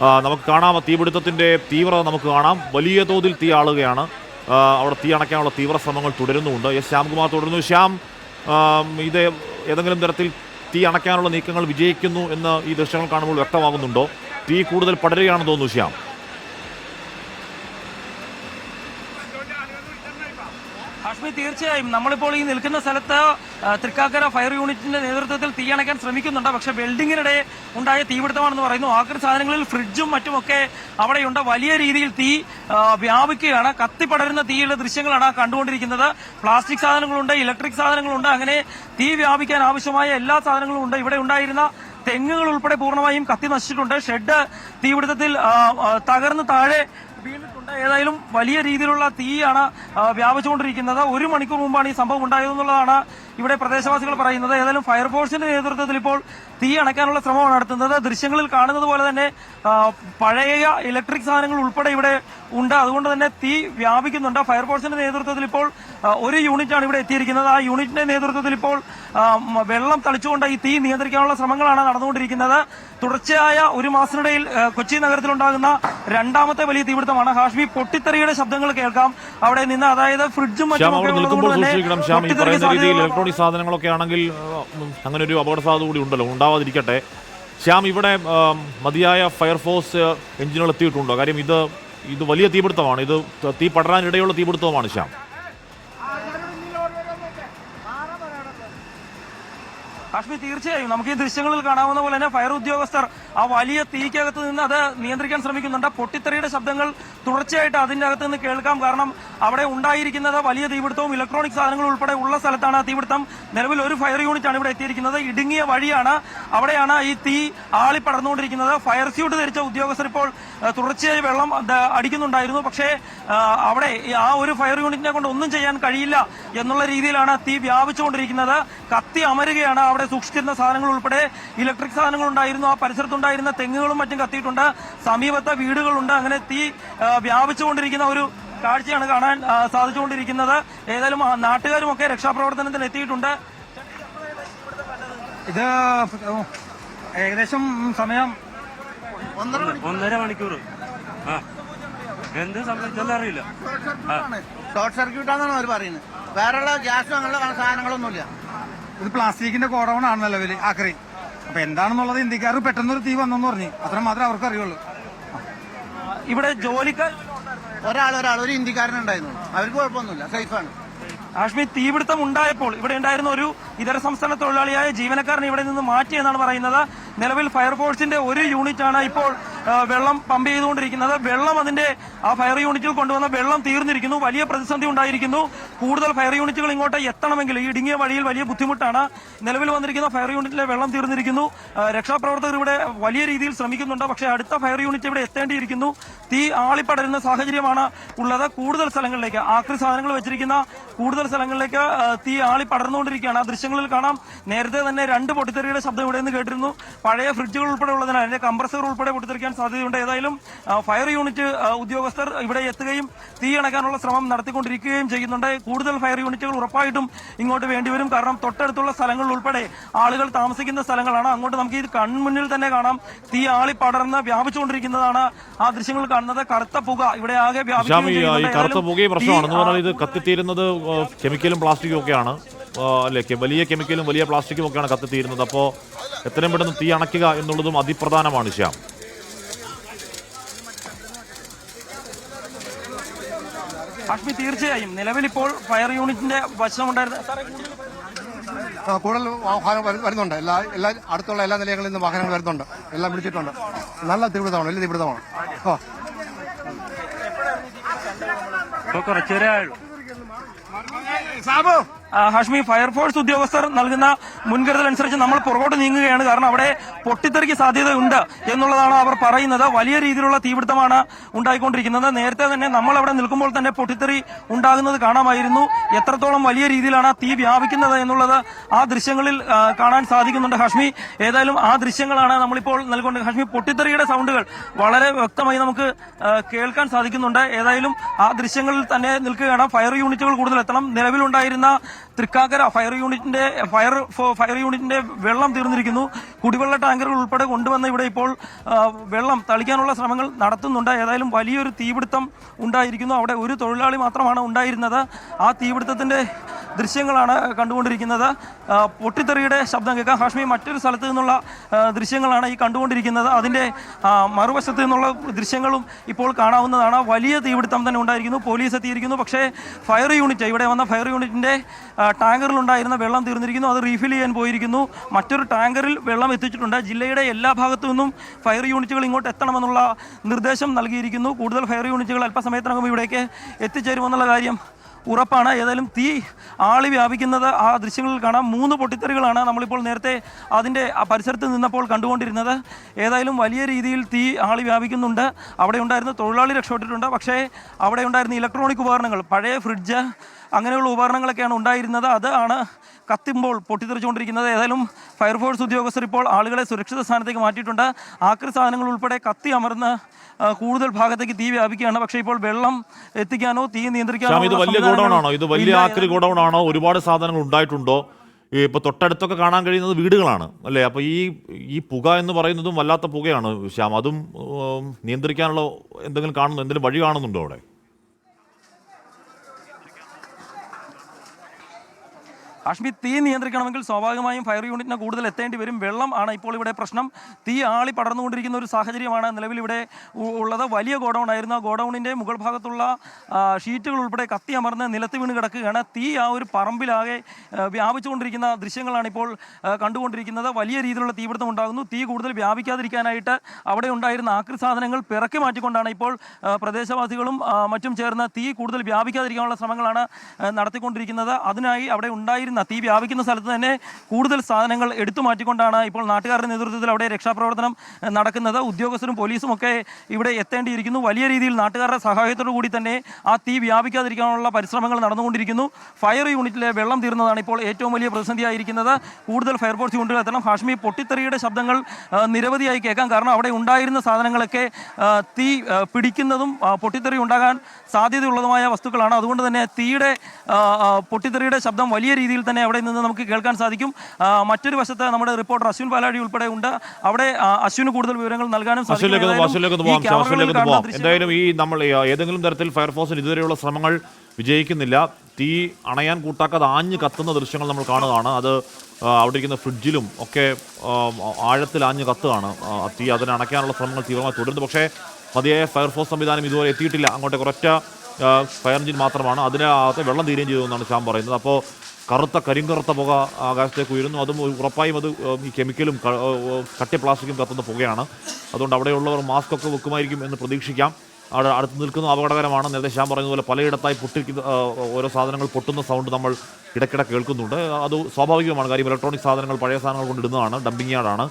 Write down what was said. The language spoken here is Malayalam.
നമുക്ക് കാണാം തീപിടുത്തത്തിന്റെ തീവ്രത നമുക്ക് കാണാം. വലിയ തോതിൽ തീ ആളുകയാണ്. അവിടെ തീ അണയ്ക്കാനുള്ള തീവ്ര ശ്രമങ്ങൾ തുടരുന്നുമുണ്ട്. എസ് ശ്യാംകുമാർ തുടരുന്നു. ശ്യാം ഇത് ഏതെങ്കിലും തരത്തിൽ തീ അണയ്ക്കാനുള്ള നീക്കങ്ങൾ വിജയിക്കുന്നു എന്ന് ഈ ദൃശ്യങ്ങൾ കാണുമ്പോൾ വ്യക്തമാകുന്നുണ്ടോ? തീ കൂടുതൽ പടരുകയാണെന്ന് തോന്നുന്നു ശ്യാം. ഹാഷ്മി തീർച്ചയായും. നമ്മളിപ്പോൾ ഈ നിൽക്കുന്ന സ്ഥലത്ത് തൃക്കാക്കര ഫയർ യൂണിറ്റിന്റെ നേതൃത്വത്തിൽ തീയണക്കാൻ ശ്രമിക്കുന്നുണ്ട്. പക്ഷെ വെൽഡിങ്ങിനിടെ ഉണ്ടായ തീപിടുത്തമാണെന്ന് പറയുന്നു. ആക്രി സാധനങ്ങളിൽ ഫ്രിഡ്ജും മറ്റുമൊക്കെ അവിടെയുണ്ട്. വലിയ രീതിയിൽ തീ വ്യാപിക്കുകയാണ്. കത്തിപ്പടരുന്ന തീയുടെ ദൃശ്യങ്ങളാണ് കണ്ടുകൊണ്ടിരിക്കുന്നത്. പ്ലാസ്റ്റിക് സാധനങ്ങളുണ്ട് ഇലക്ട്രിക് സാധനങ്ങളുണ്ട്. അങ്ങനെ തീ വ്യാപിക്കാൻ ആവശ്യമായ എല്ലാ സാധനങ്ങളും ഉണ്ട്. ഇവിടെ ഉണ്ടായിരുന്ന തെങ്ങുകൾ ഉൾപ്പെടെ പൂർണമായും കത്തി നശിച്ചിട്ടുണ്ട്. ഷെഡ് തീപിടുത്തത്തിൽ തകർന്ന് താഴെ വീണിട്ടുണ്ട്. ഏതായാലും വലിയ രീതിയിലുള്ള തീയാണ് വ്യാപിച്ചുകൊണ്ടിരിക്കുന്നത്. ഒരു മണിക്കൂർ മുമ്പാണ് ഈ സംഭവം ഉണ്ടായതെന്നുള്ളതാണ് ഇവിടെ പ്രദേശവാസികൾ പറയുന്നത്. ഏതായാലും ഫയർഫോഴ്സിന്റെ നേതൃത്വത്തിൽ ഇപ്പോൾ തീ അണയ്ക്കാനുള്ള ശ്രമമാണ് നടത്തുന്നത്. ദൃശ്യങ്ങളിൽ കാണുന്നത് പോലെ തന്നെ പഴയ ഇലക്ട്രിക് സാധനങ്ങൾ ഉൾപ്പെടെ ഇവിടെ ഉണ്ട്. അതുകൊണ്ട് തന്നെ തീ വ്യാപിക്കുന്നുണ്ട്. ഫയർഫോഴ്സിന്റെ നേതൃത്വത്തിൽ ഇപ്പോൾ ഒരു യൂണിറ്റാണ് ഇവിടെ എത്തിയിരിക്കുന്നത്. ആ യൂണിറ്റിന്റെ നേതൃത്വത്തിൽ ഇപ്പോൾ വെള്ളം തളിച്ചുകൊണ്ട് ഈ തീ നിയന്ത്രിക്കാനുള്ള ശ്രമങ്ങളാണ് നടന്നുകൊണ്ടിരിക്കുന്നത്. തുടർച്ചയായ ഒരു മാസത്തിനിടയിൽ കൊച്ചി നഗരത്തിലുണ്ടാകുന്ന രണ്ടാമത്തെ വലിയ തീപിടുത്തമാണ്. ഹാഷ്മി പൊട്ടിത്തെറിയുടെ ശബ്ദങ്ങൾ കേൾക്കാം. അവിടെ നിന്ന് അതായത് ഫ്രിഡ്ജും രീതിയിൽ ഇലക്ട്രോണിക് സാധനങ്ങളൊക്കെ ആണെങ്കിൽ അങ്ങനെ ഒരു അപകട സാധ്യത കൂടി ഉണ്ടല്ലോ. ഉണ്ടാവാതിരിക്കട്ടെ. ശ്യാം ഇവിടെ മതിയായ ഫയർഫോഴ്സ് എഞ്ചിനുകൾ എത്തിയിട്ടുണ്ടോ? കാര്യം ഇത് ഇത് വലിയ തീപിടുത്തമാണ്. ഇത് തീ പടരാനിടയുള്ള തീപിടുത്തവുമാണ് ശ്യാം. കാശ്മീർ തീർച്ചയായും നമുക്ക് ഈ ദൃശ്യങ്ങളിൽ കാണാവുന്ന പോലെ തന്നെ ഫയർ ഉദ്യോഗസ്ഥർ ആ വലിയ തീക്കകത്ത് നിന്ന് അത് നിയന്ത്രിക്കാൻ ശ്രമിക്കുന്നുണ്ട്. പൊട്ടിത്തെറിയുടെ ശബ്ദങ്ങൾ തുടർച്ചയായിട്ട് അതിന്റെ അകത്ത് നിന്ന് കേൾക്കാം. കാരണം അവിടെ ഉണ്ടായിരിക്കുന്നത് വലിയ തീപിടുത്തവും ഇലക്ട്രോണിക് സാധനങ്ങൾ ഉൾപ്പെടെ ഉള്ള സ്ഥലത്താണ് ആ തീപിടുത്തം. നിലവിൽ ഒരു ഫയർ യൂണിറ്റ് ആണ് ഇവിടെ എത്തിയിരിക്കുന്നത്. ഇടുങ്ങിയ വഴിയാണ് അവിടെയാണ് ഈ തീ ആളി പടർന്നുകൊണ്ടിരിക്കുന്നത്. ഫയർ സ്യൂട്ട് ധരിച്ച ഉദ്യോഗസ്ഥർ ഇപ്പോൾ തുടർച്ചയായി വെള്ളം അടിക്കുന്നുണ്ടായിരുന്നു. പക്ഷേ അവിടെ ആ ഒരു ഫയർ യൂണിറ്റിനെ കൊണ്ട് ഒന്നും ചെയ്യാൻ കഴിയില്ല എന്നുള്ള രീതിയിലാണ് തീ വ്യാപിച്ചുകൊണ്ടിരിക്കുന്നത്. കത്തി അമരുകയാണ് അവിടെ സൂക്ഷിച്ചിരുന്ന സാധനങ്ങൾ ഉൾപ്പെടെ. ഇലക്ട്രിക് സാധനങ്ങൾ ഉണ്ടായിരുന്നു ആ പരിസരത്തുണ്ടായിരുന്ന തെങ്ങുകളും മറ്റും കത്തിയിട്ടുണ്ട്. സമീപത്തെ വീടുകളുണ്ട്. അങ്ങനെ തീ വ്യാപിച്ചുകൊണ്ടിരിക്കുന്ന ഒരു കാഴ്ചയാണ് കാണാൻ സാധിച്ചുകൊണ്ടിരിക്കുന്നത്. ഏതായാലും നാട്ടുകാരും ഒക്കെ രക്ഷാപ്രവർത്തനത്തിന് എത്തിയിട്ടുണ്ട്. ഇത് ഏകദേശം സമയം ഒന്നര മണിക്കൂർ. ആ എന്ത് സംഭവിച്ചെന്ന് അറിയില്ല. ഷോർട്ട് സർക്യൂട്ട് ആണെന്നാണ് അവർ പറയുന്നത്. വേറെയുള്ള ഗ്യാസും അങ്ങനെയുള്ള സാധനങ്ങളൊന്നുമില്ല. ഇത് പ്ലാസ്റ്റിക്കിന്റെ ഗോഡൌൺ ആണ് നിലവിൽ ആക്രി. അപ്പൊ എന്താണെന്നുള്ളത് ഇന്ത്യക്കാർ പെട്ടെന്നൊരു തീ വന്നെന്ന് പറഞ്ഞു. അത്ര മാത്രമേ അവർക്ക് അറിയുള്ളൂ ഇവിടെ ജോലിക്കാർ ഒരാൾ ഒരാൾ ഒരു ഇന്ത്യക്കാരനുണ്ടായിരുന്നു അവർക്ക് കുഴപ്പമൊന്നുമില്ല. സേഫാണ്. ആഷ്മി തീപിടുത്തം ഉണ്ടായപ്പോൾ ഇവിടെ ഉണ്ടായിരുന്ന ഒരു ഇതര സംസ്ഥാന തൊഴിലാളിയായ ജീവനക്കാരനെ ഇവിടെ നിന്ന് മാറ്റിയെന്നാണ് പറയുന്നത്. നിലവിൽ ഫയർഫോഴ്സിന്റെ ഒരു യൂണിറ്റാണ് ഇപ്പോൾ വെള്ളം പമ്പ് ചെയ്തുകൊണ്ടിരിക്കുന്നത്. വെള്ളം അതിന്റെ ആ ഫയർ യൂണിറ്റിൽ കൊണ്ടുവന്ന വെള്ളം തീർന്നിരിക്കുന്നു. വലിയ പ്രതിസന്ധി ഉണ്ടായിരിക്കുന്നു. കൂടുതൽ ഫയർ യൂണിറ്റുകൾ ഇങ്ങോട്ട് എത്തണമെങ്കിൽ ഈ ഇടുങ്ങിയ വഴിയിൽ വലിയ ബുദ്ധിമുട്ടാണ്. നിലവിൽ വന്നിരിക്കുന്ന ഫയർ യൂണിറ്റിലെ വെള്ളം തീർന്നിരിക്കുന്നു. രക്ഷാപ്രവർത്തകർ ഇവിടെ വലിയ രീതിയിൽ ശ്രമിക്കുന്നുണ്ട്. പക്ഷേ അടുത്ത ഫയർ യൂണിറ്റ് ഇവിടെ എത്തേണ്ടിയിരിക്കുന്നു. തീ ആളിപ്പടരുന്ന സാഹചര്യമാണ് ഉള്ളത്. കൂടുതൽ സ്ഥലങ്ങളിലേക്ക് ആക്രി സാധനങ്ങൾ വെച്ചിരിക്കുന്ന കൂടുതൽ സ്ഥലങ്ങളിലേക്ക് തീ ആളി പടർന്നുകൊണ്ടിരിക്കുകയാണ് ആ ദൃശ്യങ്ങളിൽ കാണാം. നേരത്തെ തന്നെ രണ്ട് പൊട്ടിത്തെറിയുടെ ശബ്ദം ഇവിടെ നിന്ന് കേട്ടിരുന്നു. പഴയ ഫ്രിഡ്ജുകൾ ഉൾപ്പെടെ ഉള്ളതിനാൽ അതിന്റെ കംപ്രസർ ഉൾപ്പെടെ പൊട്ടിത്തെറിക്കാൻ സാധ്യതയുണ്ട്. ഏതായാലും ഫയർ യൂണിറ്റ് ഉദ്യോഗസ്ഥർ ഇവിടെ എത്തുകയും തീ അണക്കാനുള്ള ശ്രമം നടത്തിക്കൊണ്ടിരിക്കുകയും ചെയ്യുന്നുണ്ട്. കൂടുതൽ ഫയർ യൂണിറ്റുകൾ ഉറപ്പായിട്ടും ഇങ്ങോട്ട് വേണ്ടിവരും. കാരണം തൊട്ടടുത്തുള്ള സ്ഥലങ്ങളിൽ ഉൾപ്പെടെ ആളുകൾ താമസിക്കുന്ന സ്ഥലങ്ങളാണ്. അങ്ങോട്ട് നമുക്ക് ഇത് കൺമുന്നിൽ തന്നെ കാണാം. തീ ആളി പടർന്ന് വ്യാപിച്ചുകൊണ്ടിരിക്കുന്നതാണ് ആ ദൃശ്യങ്ങൾ കാണുന്നത്. കറുത്ത പുക ഇവിടെ ആകെ ഈ ഈ ചെയ്യുന്നുണ്ട്. കറുത്ത പുകയും പ്രശ്നമാണ്. എന്ന് തീ, ആ, പറഞ്ഞാൽ ഇത് കത്തിത്തീരുന്നത് കെമിക്കലും പ്ലാസ്റ്റിക്കും ഒക്കെയാണ്. അല്ലേ വലിയ കെമിക്കലും വലിയ പ്ലാസ്റ്റിക്കും ഒക്കെയാണ് കത്തിത്തീരുന്നത്. അപ്പോൾ എത്രയും പെട്ടെന്ന് തീ അണയ്ക്കുക എന്നുള്ളതും അതിപ്രധാനമാണ് ശ്യാം. അഷ്മി തീർച്ചയായും. നിലവിൽ ഇപ്പോൾ ഫയർ യൂണിറ്റിന്റെ വശമുണ്ടായിരുന്ന കൂടുതൽ വാഹനം വരു- വരുന്നുണ്ട്. എല്ലാ എല്ലാ അടുത്തുള്ള എല്ലാ നിലയങ്ങളിൽ നിന്നും വാഹനങ്ങൾ വരുന്നുണ്ട്. എല്ലാം പിടിച്ചിട്ടുണ്ട് നല്ല തീപിടുത്തമാണ് വലിയ കുറച്ചേരേ ആയുള്ളൂ. ആ, ഹാഷ്മി ഫയർഫോഴ്സ് ഉദ്യോഗസ്ഥർ നൽകുന്ന മുൻകരുതൽ അനുസരിച്ച് നമ്മൾ പുറകോട്ട് നീങ്ങുകയാണ്. കാരണം അവിടെ പൊട്ടിത്തെറിക്ക് സാധ്യതയുണ്ട് എന്നുള്ളതാണ് അവർ പറയുന്നത്. വലിയ രീതിയിലുള്ള തീപിടുത്തമാണ് ഉണ്ടായിക്കൊണ്ടിരിക്കുന്നത്. നേരത്തെ തന്നെ നമ്മൾ അവിടെ നിൽക്കുമ്പോൾ തന്നെ പൊട്ടിത്തെറി ഉണ്ടാകുന്നത് കാണാമായിരുന്നു. എത്രത്തോളം വലിയ രീതിയിലാണ് തീ വ്യാപിക്കുന്നത് എന്നുള്ളത് ആ ദൃശ്യങ്ങളിൽ കാണാൻ സാധിക്കുന്നുണ്ട് ഹാഷ്മി. ഏതായാലും ആ ദൃശ്യങ്ങളാണ് നമ്മളിപ്പോൾ നൽകുന്നത് ഹാഷ്മി പൊട്ടിത്തെറിയുടെ സൗണ്ടുകൾ വളരെ വ്യക്തമായി നമുക്ക് കേൾക്കാൻ സാധിക്കുന്നുണ്ട്. ഏതായാലും ആ ദൃശ്യങ്ങളിൽ തന്നെ നിൽക്കുകയാണ്. ഫയർ യൂണിറ്റുകൾ കൂടുതൽ എത്തണം. നിലവിലുണ്ടായിരുന്ന തൃക്കാക്കര ഫയർ യൂണിറ്റിന്റെ ഫയർ ഫയർ യൂണിറ്റിന്റെ വെള്ളം തീർന്നിരിക്കുന്നു. കുടിവെള്ള ടാങ്കറുകൾ ഉൾപ്പെടെ കൊണ്ടുവന്ന് ഇവിടെ ഇപ്പോൾ വെള്ളം തളിക്കാനുള്ള ശ്രമങ്ങൾ നടത്തുന്നുണ്ട്. ഏതായാലും വലിയൊരു തീപിടുത്തം ഉണ്ടായിരിക്കുന്നു. അവിടെ ഒരു തൊഴിലാളി മാത്രമാണ് ഉണ്ടായിരുന്നത്. ആ തീപിടുത്തത്തിന്റെ ദൃശ്യങ്ങളാണ് കണ്ടുകൊണ്ടിരിക്കുന്നത്. പൊട്ടിത്തെറിയുടെ ശബ്ദം കേൾക്കാം. ഹാഷ്മി മറ്റൊരു സ്ഥലത്ത് നിന്നുള്ള ദൃശ്യങ്ങളാണ് ഈ കണ്ടുകൊണ്ടിരിക്കുന്നത്. അതിന്റെ മറുവശത്ത് നിന്നുള്ള ദൃശ്യങ്ങളും ഇപ്പോൾ കാണാവുന്നതാണ്. വലിയ തീപിടുത്തം തന്നെ ഉണ്ടായിരിക്കുന്നു. പോലീസ് എത്തിയിരിക്കുന്നു. പക്ഷേ ഫയർ യൂണിറ്റ് ഇവിടെ വന്ന ഫയർ യൂണിറ്റിന്റെ ടാങ്കറിലുണ്ടായിരുന്ന വെള്ളം തീർന്നിരിക്കുന്നു. അത് റീഫിൽ ചെയ്യാൻ പോയിരിക്കുന്നു. മറ്റൊരു ടാങ്കറിൽ വെള്ളം എത്തിച്ചിട്ടുണ്ട്. ജില്ലയുടെ എല്ലാ ഭാഗത്തു നിന്നും ഫയർ യൂണിറ്റുകൾ ഇങ്ങോട്ട് എത്തണമെന്നുള്ള നിർദ്ദേശം നൽകിയിരിക്കുന്നു. കൂടുതൽ ഫയർ യൂണിറ്റുകൾ അല്പസമയത്തിനകം ഇവിടേക്ക് എത്തിച്ചേരുമെന്നുള്ള കാര്യം ഉറപ്പാണ്. ഏതായാലും തീ ആളി വ്യാപിക്കുന്നത് ആ ദൃശ്യങ്ങളിൽ കാണാം. മൂന്ന് പൊട്ടിത്തെറികളാണ് നമ്മളിപ്പോൾ നേരത്തെ അതിന്റെ ആ പരിസരത്ത് നിന്നപ്പോൾ കണ്ടുകൊണ്ടിരുന്നത്. ഏതായാലും വലിയ രീതിയിൽ തീ ആളി വ്യാപിക്കുന്നുണ്ട്. അവിടെ ഉണ്ടായിരുന്ന തൊഴിലാളി രക്ഷപ്പെട്ടിട്ടുണ്ട്. പക്ഷേ അവിടെ ഉണ്ടായിരുന്ന ഇലക്ട്രോണിക് ഉപകരണങ്ങൾ പഴയ ഫ്രിഡ്ജ് അങ്ങനെയുള്ള ഉപകരണങ്ങളൊക്കെയാണ് ഉണ്ടായിരുന്നത്. അതാണ് കത്തിമ്പോൾ പൊട്ടിത്തെറിച്ചുകൊണ്ടിരിക്കുന്നത്. ഏതായാലും ഫയർഫോഴ്സ് ഉദ്യോഗസ്ഥർ ഇപ്പോൾ ആളുകളെ സുരക്ഷിത സ്ഥാനത്തേക്ക് മാറ്റിയിട്ടുണ്ട്. ആക്രി സാധനങ്ങൾ ഉൾപ്പെടെ കത്തി അമർന്ന് കൂടുതൽ ഭാഗത്തേക്ക് തീ വ്യാപിക്കുകയാണ്. പക്ഷേ ഇപ്പോൾ വെള്ളം എത്തിക്കാനോ തീ നിയന്ത്രിക്കാനോ ഇത് വലിയ ഗോഡൗൺ ആണോ ഇത് വലിയ. ആക്രി ഗോഡൗൺ ആണോ ഒരുപാട് സാധനങ്ങൾ ഉണ്ടായിട്ടുണ്ടോ? ഇപ്പൊ തൊട്ടടുത്തൊക്കെ കാണാൻ കഴിയുന്നത് വീടുകളാണ് അല്ലേ? അപ്പൊ ഈ ഈ പുക എന്ന് പറയുന്നതും വല്ലാത്ത പുകയാണ് ശ്യാം. അതും നിയന്ത്രിക്കാനുള്ള എന്തെങ്കിലും കാണുന്നു എന്തെങ്കിലും വഴി കാണുന്നുണ്ടോ അവിടെ? കാശ്മീർ തീ നിയന്ത്രിക്കണമെങ്കിൽ സ്വാഭാവികമായും ഫയർ യൂണിറ്റിന് കൂടുതൽ എത്തേണ്ടി വരും. വെള്ളം ആണ് ഇപ്പോൾ ഇവിടെ പ്രശ്നം. തീ ആളി പടർന്നുകൊണ്ടിരിക്കുന്ന ഒരു സാഹചര്യമാണ് നിലവിൽ ഇവിടെ ഉള്ളത്. വലിയ ഗോഡൗൺ ആയിരുന്നു. ആ ഗോഡൗണിന്റെ മുകൾ ഭാഗത്തുള്ള ഷീറ്റുകൾ ഉൾപ്പെടെ കത്തി അമർന്ന് നിലത്ത് വീണ് കിടക്കുകയാണ്. തീ ആ ഒരു പറമ്പിലാകെ വ്യാപിച്ചുകൊണ്ടിരിക്കുന്ന ദൃശ്യങ്ങളാണ് ഇപ്പോൾ കണ്ടുകൊണ്ടിരിക്കുന്നത്. വലിയ രീതിയിലുള്ള തീപിടുത്തം ഉണ്ടാകുന്നു. തീ കൂടുതൽ വ്യാപിക്കാതിരിക്കാനായിട്ട് അവിടെ ഉണ്ടായിരുന്ന ആക്രി സാധനങ്ങൾ പിറക്കി മാറ്റിക്കൊണ്ടാണ് ഇപ്പോൾ പ്രദേശവാസികളും മറ്റും ചേർന്ന് തീ കൂടുതൽ വ്യാപിക്കാതിരിക്കാനുള്ള ശ്രമങ്ങളാണ് നടത്തിക്കൊണ്ടിരിക്കുന്നത്. അതിനായി അവിടെ ഉണ്ടായിരുന്ന തീ വ്യാപിക്കുന്ന സ്ഥലത്ത് തന്നെ കൂടുതൽ സാധനങ്ങൾ എടുത്തു മാറ്റിക്കൊണ്ടാണ് ഇപ്പോൾ നാട്ടുകാരുടെ നേതൃത്വത്തിൽ അവിടെ രക്ഷാപ്രവർത്തനം നടക്കുന്നത്. ഉദ്യോഗസ്ഥരും പോലീസും ഒക്കെ ഇവിടെ എത്തേണ്ടിയിരിക്കുന്നു. വലിയ രീതിയിൽ നാട്ടുകാരുടെ സഹായത്തോടു കൂടി തന്നെ ആ തീ വ്യാപിക്കാതിരിക്കാനുള്ള പരിശ്രമങ്ങൾ നടന്നുകൊണ്ടിരിക്കുന്നു. ഫയർ യൂണിറ്റിലെ വെള്ളം തീർന്നതാണ് ഇപ്പോൾ ഏറ്റവും വലിയ പ്രതിസന്ധിയായിരിക്കുന്നത്. കൂടുതൽ ഫയർഫോഴ്സ് യൂണിറ്റുകൾ എത്തണം. ഹാഷ്മി പൊട്ടിത്തെറിയുടെ ശബ്ദങ്ങൾ നിരവധിയായി കേൾക്കാം. കാരണം അവിടെ ഉണ്ടായിരുന്ന സാധനങ്ങളൊക്കെ തീ പിടിക്കുന്നതും പൊട്ടിത്തെറി ഉണ്ടാകാൻ സാധ്യതയുള്ളതുമായ വസ്തുക്കളാണ്. അതുകൊണ്ട് തന്നെ തീയുടെ പൊട്ടിത്തെറിയുടെ ശബ്ദം വലിയ രീതിയിൽ തന്നെ അവിടെ നിന്ന് നമുക്ക് കേൾക്കാൻ സാധിക്കും. മറ്റൊരു വശത്ത് നമ്മുടെ റിപ്പോർട്ടർ അശ്വിൻ പാലാടി ഉൾപ്പെടെ ഉണ്ട്. അവിടെ അശ്വിന് കൂടുതൽ വിവരങ്ങൾ നൽകാനും എന്തായാലും ഈ നമ്മൾ ഏതെങ്കിലും തരത്തിൽ ഫയർഫോഴ്സിന് ഇതുവരെയുള്ള ശ്രമങ്ങൾ വിജയിക്കുന്നില്ല. തീ അണയാൻ കൂട്ടാക്കാതെ ആഞ്ഞ് കത്തുന്ന ദൃശ്യങ്ങൾ നമ്മൾ കാണുകയാണ് അത് അവിടെ ഇരിക്കുന്ന ഫ്രിഡ്ജിലും ഒക്കെ ആഴത്തിൽ ആഞ്ഞ് കത്തുകയാണ്. തീ അതിനെ അണയ്ക്കാനുള്ള ശ്രമങ്ങൾ തീവ്രമായി തുടരുന്നു. പക്ഷേ മതിയായ ഫയർഫോഴ്സ് സംവിധാനം ഇതുവരെ എത്തിയിട്ടില്ല. അങ്ങോട്ട് ഒരൊറ്റ ഫയർ എഞ്ചിൻ മാത്രമാണ്. അതിനകത്ത് വെള്ളം തീരുകയും ചെയ്തു എന്നാണ് ഷാം പറയുന്നത്. അപ്പോൾ കറുത്ത കരിങ്കറുത്ത പുക ആകാശത്തേക്ക് ഉയരുന്നു. അതും ഉറപ്പായും അത് ഈ കെമിക്കലും കട്ടി പ്ലാസ്റ്റിക്കും കത്തുന്ന പുകയാണ്. അതുകൊണ്ട് അവിടെയുള്ളവർ മാസ്ക് ഒക്കെ വെക്കുമായിരിക്കും എന്ന് പ്രതീക്ഷിക്കാം. അവിടെ അടുത്ത് നിൽക്കുന്ന അപകടകരമാണ്. നേരത്തെ ശ്യാം പറഞ്ഞതുപോലെ പലയിടത്തായി പൊട്ടിക്കുന്ന ഓരോ സാധനങ്ങൾ പൊട്ടുന്ന സൗണ്ട് നമ്മൾ ഇടയ്ക്കിടെ കേൾക്കുന്നുണ്ട്. അത് സ്വാഭാവികമാണ്. കാര്യം ഇലക്ട്രോണിക് സാധനങ്ങൾ പഴയ സാധനങ്ങൾ കൊണ്ടിടുന്നതാണ് ഡംപിങ് യാർഡാണ്.